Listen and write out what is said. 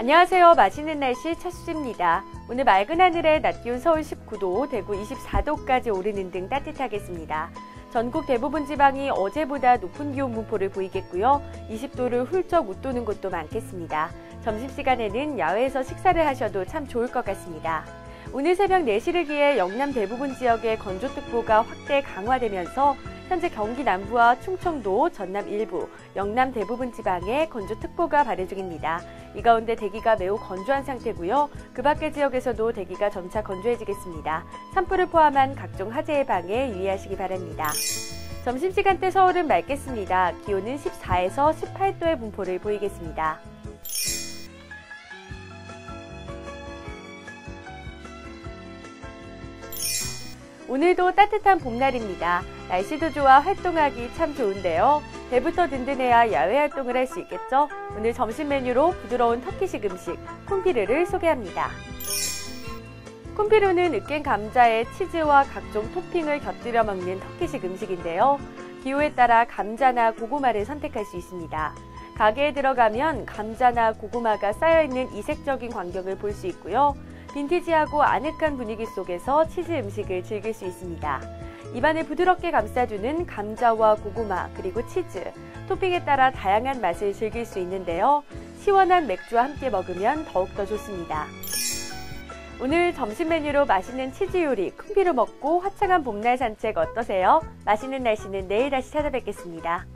안녕하세요. 맛있는 날씨 차수지입니다. 오늘 맑은 하늘에 낮 기온 서울 19도, 대구 24도까지 오르는 등 따뜻하겠습니다. 전국 대부분 지방이 어제보다 높은 기온 분포를 보이겠고요. 20도를 훌쩍 웃도는 곳도 많겠습니다. 점심시간에는 야외에서 식사를 하셔도 참 좋을 것 같습니다. 오늘 새벽 4시를 기해 영남 대부분 지역에 건조특보가 확대 강화되면서 현재 경기 남부와 충청도, 전남 일부, 영남 대부분 지방에 건조특보가 발효 중입니다. 이 가운데 대기가 매우 건조한 상태고요. 그 밖의 지역에서도 대기가 점차 건조해지겠습니다. 산불을 포함한 각종 화재 예방에 유의하시기 바랍니다. 점심시간대 서울은 맑겠습니다. 기온은 14에서 18도의 분포를 보이겠습니다. 오늘도 따뜻한 봄날입니다. 날씨도 좋아 활동하기 참 좋은데요. 배부터 든든해야 야외 활동을 할 수 있겠죠? 오늘 점심 메뉴로 부드러운 터키식 음식 콤피르를 소개합니다. 콤피르는 으깬 감자에 치즈와 각종 토핑을 곁들여 먹는 터키식 음식인데요. 기호에 따라 감자나 고구마를 선택할 수 있습니다. 가게에 들어가면 감자나 고구마가 쌓여있는 이색적인 광경을 볼 수 있고요. 빈티지하고 아늑한 분위기 속에서 치즈 음식을 즐길 수 있습니다. 입안을 부드럽게 감싸주는 감자와 고구마 그리고 치즈, 토핑에 따라 다양한 맛을 즐길 수 있는데요. 시원한 맥주와 함께 먹으면 더욱더 좋습니다. 오늘 점심 메뉴로 맛있는 치즈 요리 쿵피로 먹고 화창한 봄날 산책 어떠세요? 맛있는 날씨는 내일 다시 찾아뵙겠습니다.